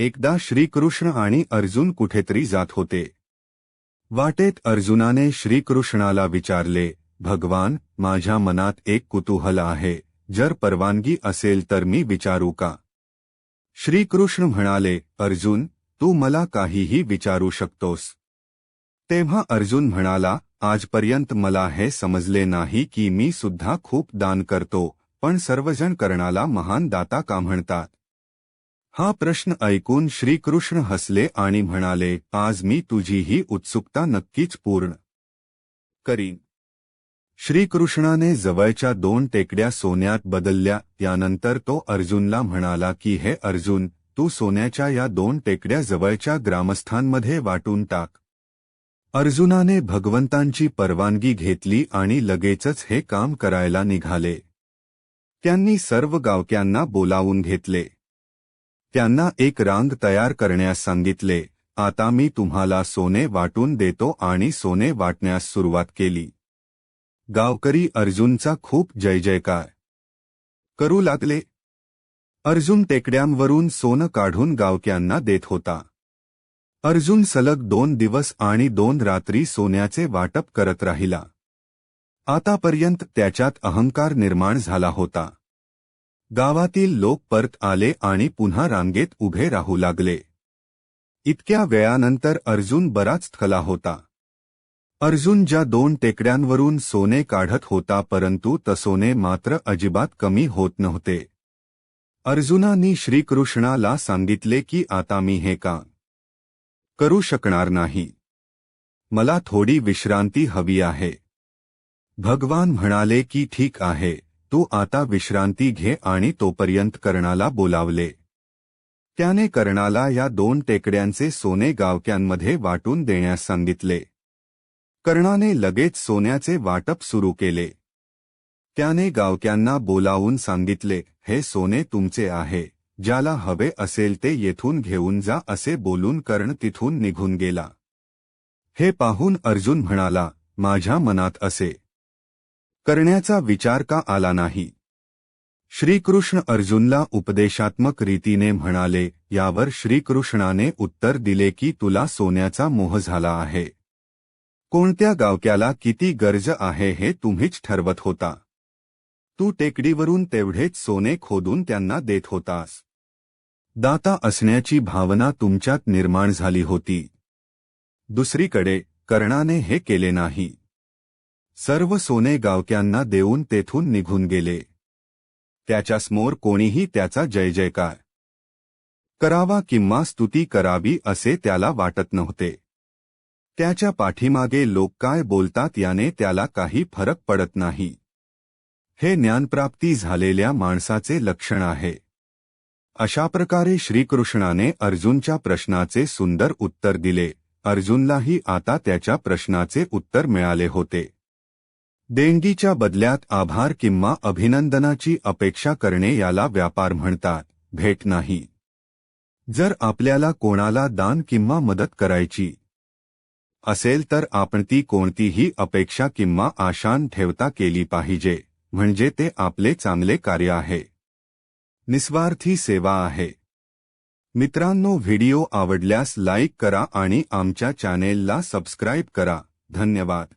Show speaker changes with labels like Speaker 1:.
Speaker 1: एकदा श्रीकृष्ण आणि अर्जुन कुठेतरी जात होते. वाटेत अर्जुनाने श्रीकृष्णाला विचारले, भगवान, माझ्या मनात एक कुतूहल आहे, जर परवानगी असेल तर मी विचारू का? श्रीकृष्ण म्हणाले, अर्जुन, तू मला काहीही विचारू शकतोस. तेव्हा अर्जुन म्हणाला, आजपर्यंत मला हे समजले नाही की मी सुद्धा खूप दान करतो, पण सर्वजण करणाला महान दाता का म्हणतात? हा प्रश्न ऐकून श्रीकृष्ण हसले आणि म्हणाले आज मी तुझी ही उत्सुकता नक्कीच पूर्ण करीन. श्रीकृष्णाने जवळच्या दोन टेकड्या सोन्यात बदलल्या त्यानंतर तो अर्जुनला म्हणाला की हे अर्जुन तू सोन्याच्या या दोन टेकड्या जवळच्या ग्रामस्थांमध्ये वाटून टाक. अर्जुनाने भगवंतांची परवानगी घेतली आणि लगेचच हे काम करायला निघाले. त्यांनी सर्व गावक्यांना बोलावून घेतले. त्यांना एक रांग तयार करण्यास सांगितले आता मी तुम्हाला सोने वाटून देतो आणि सोने वाटण्यास सुरुवात केली. गावकरी अर्जुनचा खूप जय जयकार करू लागले. अर्जुन टेकड्यांवरून सोनं काढून गावक्यांना देत होता. अर्जुन सलग दोन दिवस आणि दोन रात्री सोन्याचे वाटप करत राहिला. आतापर्यंत त्याच्यात अहंकार निर्माण झाला होता. गावातील लोक परत आले आणि पुन्हा रांगेत उभे राहू लागले. इतक्या वेळानंतर अर्जुन बराच थकला होता. अर्जुन ज्या दोन टेकड्यांवरून सोने काढत होता परंतु तसोने मात्र अजिबात कमी होत नव्हते. अर्जुनानी श्रीकृष्णाला सांगितले की, आता मी हे का करू शकणार नाही? मला थोडी विश्रांती हवी आहे. भगवान म्हणाले की, ठीक आहे. तू आता विश्रांती घे आणि तोपर्यंत कर्णाला बोलावले. त्याने कर्णाला या दोन टेकड्यांचे सोने गावक्यांमध्ये वाटून देण्यास सांगितले. कर्णाने लगेच सोन्याचे वाटप सुरू केले. त्याने गावक्यांना बोलावून सांगितले हे सोने तुमचे आहे ज्याला हवे असेल ते येथून घेऊन जा असे बोलून कर्ण तिथून निघून गेला. हे पाहून अर्जुन म्हणाला माझ्या मनात असे करण्याचा विचार का आला नाही? श्रीकृष्ण अर्जुनला उपदेशात्मक रीतीने म्हणाले यावर श्रीकृष्णाने उत्तर दिले की तुला सोन्याचा मोह झाला आहे. कोणत्या गावक्याला किती गरज आहे हे तुम्हीच ठरवत होता. तू टेकडीवरून तेवढेच सोने खोदून त्यांना देत होतास. दाता असण्याची भावना तुमच्यात निर्माण झाली होती. दुसरीकडे कर्णाने हे केले नाही. सर्व सोने गावक्यांना देऊन तेथून निघून गेले. त्याच्यासमोर कोणीही त्याचा जय जयकार करावा किंवा स्तुती करावी असे त्याला वाटत नव्हते. त्याच्या पाठीमागे लोक काय बोलतात याने त्याला काही फरक पडत नाही. हे ज्ञानप्राप्ती झालेल्या माणसाचे लक्षण आहे. अशा प्रकारे श्रीकृष्णाने अर्जुनच्या प्रश्नाचे सुंदर उत्तर दिले. अर्जुनलाही आता त्याच्या प्रश्नाचे उत्तर मिळाले होते. देणगीच्या बदल्यात आभार किंवा अभिनंदनाची अपेक्षा करणे याला व्यापार म्हणतात. भेट नाही. जर आपल्याला कोणाला दान किंवा मदत करायची असेल तर आपण ती कोणतीही अपेक्षा किंवा आशान ठेवता केली पाहिजे. म्हणजे ते आपले चांगले कार्य आहे. निस्वार्थी सेवा आहे. मित्रांनो व्हिडिओ आवडल्यास लाईक करा आणि आमच्या चॅनेलला सबस्क्राईब करा. धन्यवाद.